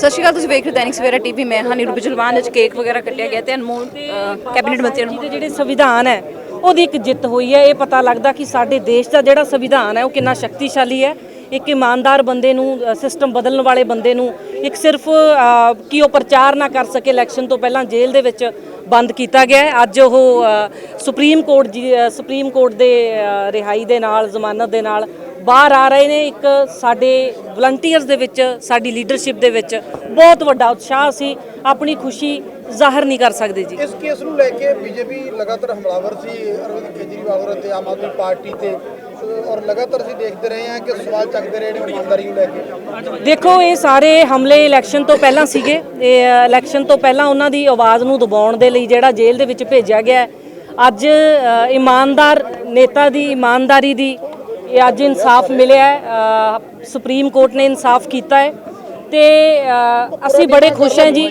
ਸਤਿ ਸ਼੍ਰੀ ਅਕਾਲ, ਤੁਸੀਂ ਵੇਖ ਰਹੇ ਦੈਨਿਕ ਸਵੇਰਾ ਟੀਵੀ। ਮੈਂ ਹਾਂ ਨੀਰੂ ਬਜਲਵਾਨ, ਅੱਜ ਕੇਕ ਵਗੈਰਾ ਕੱਟਿਆ ਗਿਆ ਤੇ ਅਨਮੋਲ ਕੈਬਨਿਟ ਮੰਤਰੀਆਂ ਨੂੰ। ਜਿਹੜੇ ਸੰਵਿਧਾਨ ਹੈ, ਉਹਦੀ ਇੱਕ ਜਿੱਤ ਹੋਈ ਹੈ। ਇਹ ਪਤਾ ਲੱਗਦਾ ਕਿ ਸਾਡੇ ਦੇਸ਼ ਦਾ ਜਿਹੜਾ ਸੰਵਿਧਾਨ ਹੈ, ਉਹ ਕਿੰਨਾ ਸ਼ਕਤੀਸ਼ਾਲੀ ਹੈ। ਇੱਕ ਇਮਾਨਦਾਰ ਬੰਦੇ ਨੂੰ ਸਿਸਟਮ ਬਦਲਣ ਵਾਲੇ ਬੰਦੇ ਨੂੰ ਇੱਕ ਸਿਰਫ ਕਿ ਉਹ ਪ੍ਰਚਾਰ ਨਾ ਕਰ ਸਕੇ ਇਲੈਕਸ਼ਨ ਤੋਂ ਪਹਿਲਾਂ ਜੇਲ੍ਹ ਦੇ ਵਿੱਚ ਬੰਦ ਕੀਤਾ ਗਿਆ ਹੈ। ਅੱਜ ਉਹ ਸੁਪਰੀਮ ਕੋਰਟ ਜੀ ਸੁਪਰੀਮ ਕੋਰਟ ਦੇ ਰਿਹਾਈ ਦੇ ਨਾਲ, ਜ਼ਮਾਨਤ ਦੇ ਨਾਲ ਬਾਹਰ ਆ ਰਹੇ ਨੇ ਇੱਕ ਸਾਡੇ ਵਲੰਟੀਅਰਸ ਦੇ ਵਿੱਚ ਸਾਡੀ ਲੀਡਰਸ਼ਿਪ ਦੇ ਵਿੱਚ ਬਹੁਤ ਵੱਡਾ ਉਤਸ਼ਾਹ ਸੀ ਆਪਣੀ ਖੁਸ਼ੀ ਜ਼ਾਹਰ ਨਹੀਂ ਕਰ ਸਕਦੇ ਜੀ। ਇਸ ਕੇਸ ਨੂੰ ਲੈ ਕੇ ਬੀਜੇਪੀ ਲਗਾਤਾਰ ਹਮਲਾਵਰ ਸੀ ਅਰਵਿੰਦ ਕੇਜਰੀਵਾਲ ਤੇ ਆਮ ਆਦਮੀ ਪਾਰਟੀ ਤੇ ਔਰ ਲਗਾਤਾਰ ਅਸੀਂ ਦੇਖਦੇ ਰਹੇ ਹਾਂ ਕਿ ਸਵਾਲ ਚੱਕਦੇ ਰਹੇ ਨੇ ਇਮਾਨਦਾਰੀ ਨੂੰ ਲੈ ਕੇ। ਦੇਖੋ ਇਹ ਸਾਰੇ ਹਮਲੇ ਇਲੈਕਸ਼ਨ ਤੋਂ ਪਹਿਲਾਂ ਸੀਗੇ। ਇਹ ਇਲੈਕਸ਼ਨ ਤੋਂ ਪਹਿਲਾਂ ਉਹਨਾਂ ਦੀ ਆਵਾਜ਼ ਨੂੰ ਦਬਾਉਣ ਦੇ ਲਈ ਜਿਹੜਾ ਜੇਲ੍ਹ ਦੇ ਵਿੱਚ ਭੇਜਿਆ ਗਿਆ। ਅੱਜ ਇਮਾਨਦਾਰ ਨੇਤਾ ਦੀ ਇਮਾਨਦਾਰੀ ਦੀ ਇਹ ਅੱਜ ਇਨਸਾਫ ਮਿਲਿਆ ਹੈ। ਸੁਪਰੀਮ ਕੋਰਟ ਨੇ ਇਨਸਾਫ ਕੀਤਾ ਹੈ। ਤੇ ਅਸੀਂ ਬੜੇ ਖੁਸ਼ ਹਾਂ ਜੀ।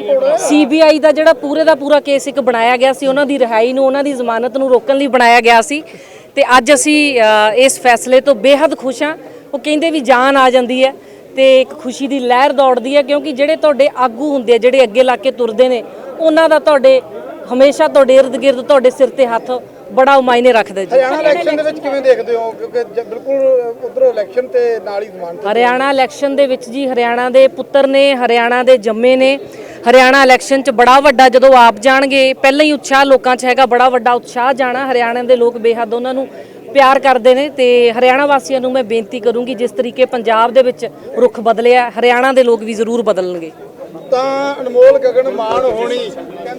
ਸੀਬੀਆਈ ਦਾ ਜਿਹੜਾ ਪੂਰੇ ਦਾ ਪੂਰਾ ਕੇਸ ਇੱਕ ਬਣਾਇਆ ਗਿਆ ਸੀ, ਉਹਨਾਂ ਦੀ ਰਿਹਾਈ ਨੂੰ, ਉਹਨਾਂ ਦੀ ਜ਼ਮਾਨਤ ਨੂੰ ਰੋਕਣ ਲਈ ਬਣਾਇਆ ਗਿਆ ਸੀ। ਤੇ ਅੱਜ ਅਸੀਂ ਇਸ ਫੈਸਲੇ ਤੋਂ ਬੇहद ਖੁਸ਼ ਹਾਂ। ਉਹ ਕਹਿੰਦੇ ਵੀ ਜਾਨ ਆ ਜਾਂਦੀ ਹੈ ਤੇ ਇੱਕ ਖੁਸ਼ੀ ਦੀ ਲਹਿਰ ਦੌੜਦੀ ਹੈ ਕਿਉਂਕਿ ਜਿਹੜੇ ਤੁਹਾਡੇ ਆਗੂ ਹੁੰਦੇ ਆ, ਜਿਹੜੇ ਅੱਗੇ ਲਾ ਕੇ ਤੁਰਦੇ ਨੇ, ਉਹਨਾਂ ਦਾ ਤੁਹਾਡੇ ਹਮੇਸ਼ਾ ਤੁਹਾਡੇ ਇਰਦ ਗਿਰਦ ਤੁਹਾਡੇ ਸਿਰ ਤੇ ਹੱਥ ਬੜਾ ਮਾਇਨੇ ਰੱਖਦਾ ਜੀ। ਹਰਿਆਣਾ ਇਲੈਕਸ਼ਨ ਦੇ ਵਿੱਚ ਕਿਵੇਂ ਦੇਖਦੇ ਹੋ? ਕਿਉਂਕਿ ਜ- ਬਿਲਕੁਲ ਉਧਰ ਇਲੈਕਸ਼ਨ ਤੇ ਨਾਲ ਹੀ ਜ਼ਮਾਨਤ ਹਰਿਆਣਾ ਇਲੈਕਸ਼ਨ ਦੇ ਵਿੱਚ ਜੀ ਹਰਿਆਣਾ ਦੇ ਪੁੱਤਰ ਨੇ ਹਰਿਆਣਾ ਦੇ ਜੰਮੇ ਨੇ। ਹਰਿਆਣਾ ਇਲੈਕਸ਼ਨ 'ਚ ਬੜਾ ਵੱਡਾ ਜਦੋਂ ਆਪ ਜਾਣਗੇ ਪਹਿਲਾਂ ਹੀ ਉਤਸ਼ਾਹ ਲੋਕਾਂ 'ਚ ਹੈਗਾ ਬੜਾ ਵੱਡਾ ਉਤਸ਼ਾਹ ਜਾਣਾ। ਹਰਿਆਣਾ ਦੇ ਲੋਕ ਬੇਹੱਦ ਉਹਨਾਂ ਨੂੰ ਪਿਆਰ ਕਰਦੇ ਨੇ ਤੇ ਹਰਿਆਣਾ ਵਾਸੀਆਂ ਨੂੰ ਮੈਂ ਬੇਨਤੀ ਕਰੂੰਗੀ ਜਿਸ ਤਰੀਕੇ ਪੰਜਾਬ ਦੇ ਵਿੱਚ ਰੁਖ ਬਦਲਿਆ ਹਰਿਆਣਾ ਦੇ ਲੋਕ ਵੀ ਜ਼ਰੂਰ ਬਦਲਣਗੇ। ਤਾਂ ਅਨਮੋਲ ਗਗਨ ਮਾਨ ਹੋਣੀ।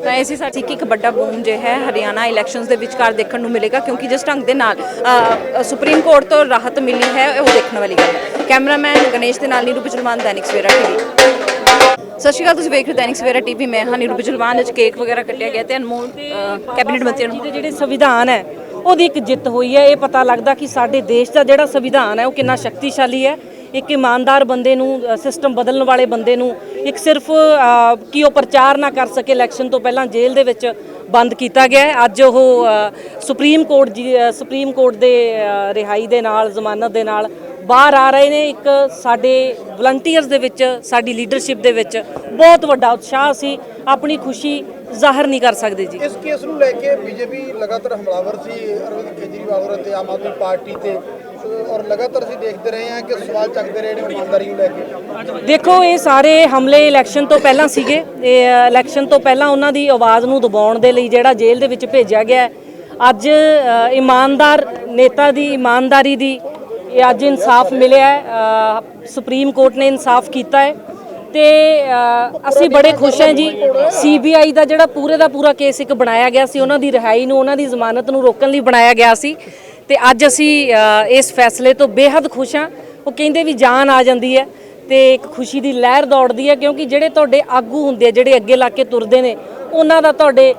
ਤਾਂ ਇਸੇ ਸਾਥ ਇੱਕ ਇੱਕ ਵੱਡਾ ਬੂਮ ਜੇ ਹੈ ਹਰਿਆਣਾ ਇਲੈਕਸ਼ਨਸ ਦੇ ਵਿਚਕਾਰ ਦੇਖਣ ਨੂੰ ਮਿਲੇਗਾ ਕਿਉਂਕਿ ਜਿਸ ਢੰਗ ਦੇ ਨਾਲ ਸੁਪਰੀਮ ਕੋਰਟ ਤੋਂ ਰਾਹਤ ਮਿਲੀ ਹੈ ਉਹ ਦੇਖਣ ਵਾਲੀ ਗੱਲ ਹੈ। ਕੈਮਰਾਮੈਨ ਗਣੇਸ਼ ਦੇ ਨਾਲ ਨੀਰੂ ਬਜਲਵਾਨ ਦੈਨਿਕ ਸਵੇਰਾ ਟੀਵੀ। ਸਤਿ ਸ਼੍ਰੀ ਅਕਾਲ ਤੁਸੀਂ ਵੇਖ ਰਹੇ ਹੋ ਦੈਨਿਕ ਸਵੇਰਾ ਟੀਵੀ। ਮੈਂ ਹਾਂ ਨੀਰੂ ਬਜਲਵਾਨ ਅੱਜ ਕੇਕ ਵਗੈਰਾ ਕੱਟਿਆ ਗਿਆ ਤੇ ਅਨਮੋਲ ਕੈਬਨਿਟ ਮੰਤਰੀਆਂ ਨੂੰ ਜਿਹੜੇ ਸੰਵਿਧਾਨ ਹੈ ਉਹਦੀ ਇੱਕ ਜਿੱਤ ਹੋਈ ਹੈ। ਇਹ ਪਤਾ ਲੱਗਦਾ ਕਿ ਸਾਡੇ ਦੇਸ਼ ਦਾ ਜਿਹੜਾ ਸੰਵਿਧਾਨ ਹੈ ਉਹ ਕਿੰਨਾ ਸ਼ਕਤੀਸ਼ਾਲੀ ਹੈ। ਇੱਕ ਇਮਾਨਦਾਰ ਬੰਦੇ ਨੂੰ ਸਿਸਟਮ ਬਦਲਣ ਵਾਲੇ ਬੰਦੇ ਨੂੰ ਇੱਕ ਸਿਰਫ ਕਿ ਉਹ ਪ੍ਰਚਾਰ ਨਾ ਕਰ ਸਕੇ ਇਲੈਕਸ਼ਨ ਤੋਂ ਪਹਿਲਾਂ ਜੇਲ੍ਹ ਦੇ ਵਿੱਚ ਬੰਦ ਕੀਤਾ ਗਿਆ ਅੱਜ ਉਹ ਸੁਪਰੀਮ ਕੋਰਟ ਜੀ ਸੁਪਰੀਮ ਕੋਰਟ ਦੇ ਰਿਹਾਈ ਦੇ ਨਾਲ, ਜ਼ਮਾਨਤ ਦੇ ਨਾਲ ਬਾਹਰ ਆ ਰਹੇ ਨੇ। ਇੱਕ ਸਾਡੇ ਵਲੰਟੀਅਰਸ ਦੇ ਵਿੱਚ, ਸਾਡੀ ਲੀਡਰਸ਼ਿਪ ਦੇ ਵਿੱਚ ਬਹੁਤ ਵੱਡਾ ਉਤਸ਼ਾਹ ਸੀ ਆਪਣੀ ਖੁਸ਼ੀ ਜ਼ਾਹਰ ਨਹੀਂ ਕਰ ਸਕਦੇ ਜੀ। ਇਸ ਕੇਸ ਨੂੰ ਲੈ ਕੇ ਬੀਜੇਪੀ ਲਗਾਤਾਰ ਹਮਲਾਵਰ ਸੀ। ਅਰਵਿੰਦ ਕੇਜਰੀਵਾਲ ਤੇ ਆਮ ਆਦਮੀ ਪਾਰਟੀ ਤੇ ਔਰ ਲਗਾਤਾਰ ਅਸੀਂ ਦੇਖਦੇ ਰਹੇ ਹਾਂ ਕਿ ਸਵਾਲ ਚੱਕਦੇ ਰਹੇ ਨੇ ਇਮਾਨਦਾਰੀ ਨੂੰ ਲੈ ਕੇ। ਦੇਖੋ, ਇਹ ਸਾਰੇ ਹਮਲੇ ਇਲੈਕਸ਼ਨ ਤੋਂ ਪਹਿਲਾਂ ਸੀਗੇ। ਇਹ ਇਲੈਕਸ਼ਨ ਤੋਂ ਪਹਿਲਾਂ ਉਹਨਾਂ ਦੀ ਆਵਾਜ਼ ਨੂੰ ਦਬਾਉਣ ਦੇ ਲਈ ਜਿਹੜਾ ਜੇਲ੍ਹ ਦੇ ਵਿੱਚ ਭੇਜਿਆ ਗਿਆ ਅੱਜ ਇਮਾਨਦਾਰ ਨੇਤਾ ਦੀ, ਇਮਾਨਦਾਰੀ ਦੀ ਇਹ ਅੱਜ ਇਨਸਾਫ ਮਿਲਿਆ ਸੁਪਰੀਮ ਕੋਰਟ ਨੇ ਇਨਸਾਫ ਕੀਤਾ ਹੈ। ਤੇ ਅਸੀਂ ਬੜੇ ਖੁਸ਼ ਹਾਂ ਜੀ। ਸੀਬੀਆਈ ਦਾ ਜਿਹੜਾ ਪੂਰੇ ਦਾ ਪੂਰਾ ਕੇਸ ਇੱਕ ਬਣਾਇਆ ਗਿਆ ਸੀ, ਉਹਨਾਂ ਦੀ ਰਿਹਾਈ ਨੂੰ, ਉਹਨਾਂ ਦੀ ਜ਼ਮਾਨਤ ਨੂੰ ਰੋਕਣ ਲਈ ਬਣਾਇਆ ਗਿਆ ਸੀ। ਤੇ ਅੱਜ ਅਸੀਂ ਇਸ ਫੈਸਲੇ ਤੋਂ ਬੇहद ਖੁਸ਼ ਹਾਂ। ਉਹ ਕਹਿੰਦੇ ਵੀ ਜਾਨ ਆ ਜਾਂਦੀ ਹੈ ਤੇ ਇੱਕ ਖੁਸ਼ੀ ਦੀ ਲਹਿਰ ਦੌੜਦੀ ਹੈ ਕਿਉਂਕਿ ਜਿਹੜੇ ਤੁਹਾਡੇ ਆਗੂ ਹੁੰਦੇ ਆ, ਜਿਹੜੇ ਅੱਗੇ ਲਾ ਕੇ ਤੁਰਦੇ ਨੇ, ਉਹਨਾਂ ਦਾ ਤੁਹਾਡੇ,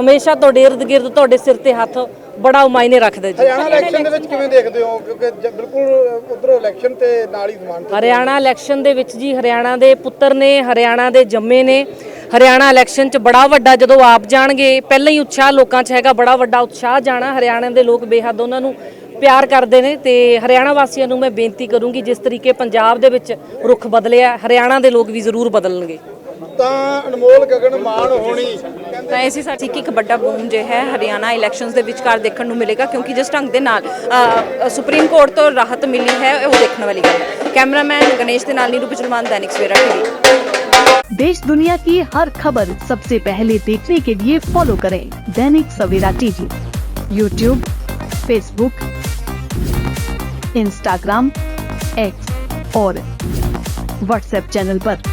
ਹਮੇਸ਼ਾ ਤੁਹਾਡੇ ਇਰਦ ਗਿਰਦ ਤੁਹਾਡੇ ਸਿਰ ਤੇ ਹੱਥ ਬੜਾ ਮਾਇਨੇ ਰੱਖਦਾ ਜੀ। ਹਰਿਆਣਾ ਇਲੈਕਸ਼ਨ ਦੇ ਵਿੱਚ ਕਿਵੇਂ ਦੇਖਦੇ ਹੋ? ਕਿਉਂਕਿ ਜ- ਬਿਲਕੁਲ ਉਧਰ ਇਲੈਕਸ਼ਨ ਤੇ ਨਾਲ ਹੀ ਜ਼ਮਾਨਤ ਹਰਿਆਣਾ ਇਲੈਕਸ਼ਨ ਦੇ ਵਿੱਚ ਜੀ ਹਰਿਆਣਾ ਦੇ ਪੁੱਤਰ ਨੇ ਹਰਿਆਣਾ ਦੇ ਜੰਮੇ ਨੇ। ਹਰਿਆਣਾ ਇਲੈਕਸ਼ਨ 'ਚ ਬੜਾ ਵੱਡਾ ਜਦੋਂ ਆਪ ਜਾਣਗੇ ਪਹਿਲਾਂ ਹੀ ਉਤਸ਼ਾਹ ਲੋਕਾਂ 'ਚ ਹੈਗਾ ਬੜਾ ਵੱਡਾ ਉਤਸ਼ਾਹ ਜਾਣਾ। ਹਰਿਆਣਾ ਦੇ ਲੋਕ ਬੇਹੱਦ ਉਹਨਾਂ ਨੂੰ ਪਿਆਰ ਕਰਦੇ ਨੇ ਤੇ ਹਰਿਆਣਾ ਵਾਸੀਆਂ ਨੂੰ ਮੈਂ ਬੇਨਤੀ ਕਰੂੰਗੀ ਜਿਸ ਤਰੀਕੇ ਪੰਜਾਬ ਦੇ ਵਿੱਚ ਰੁਖ ਬਦਲਿਆ ਹਰਿਆਣਾ ਦੇ ਲੋਕ ਵੀ ਜ਼ਰੂਰ ਬਦਲਣਗੇ। ਤਾਂ ਅਨਮੋਲ ਗਗਨ ਮਾਨ ਹੋਣੀ ਤਾਂ ਇਸੇ ਸਾਥ ਇੱਕ ਇੱਕ ਵੱਡਾ ਬੂਮ ਜੇ ਹੈ ਹਰਿਆਣਾ ਇਲੈਕਸ਼ਨਸ ਦੇ ਵਿਚਕਾਰ ਦੇਖਣ ਨੂੰ ਮਿਲੇਗਾ ਕਿਉਂਕਿ ਜਿਸ ਢੰਗ ਦੇ ਨਾਲ ਅ, ਸੁਪਰੀਮ ਕੋਰਟ ਤੋਂ ਰਾਹਤ ਮਿਲੀ ਹੈ ਉਹ ਦੇਖਣ ਵਾਲੀ ਗੱਲ ਹੈ ਕੈਮਰਾਮੈਨ ਗਣੇਸ਼ ਦੇ ਨਾਲ ਨੀਰੂ ਬਜਲਵਾਨ ਦੈਨਿਕ ਸਵੇਰਾ ਟੀਵੀ देश दुनिया की हर खबर सबसे पहले देखने के लिए फॉलो करें Dainik Savera TV YouTube Facebook Instagram X और व्हाट्सएप चैनल पर।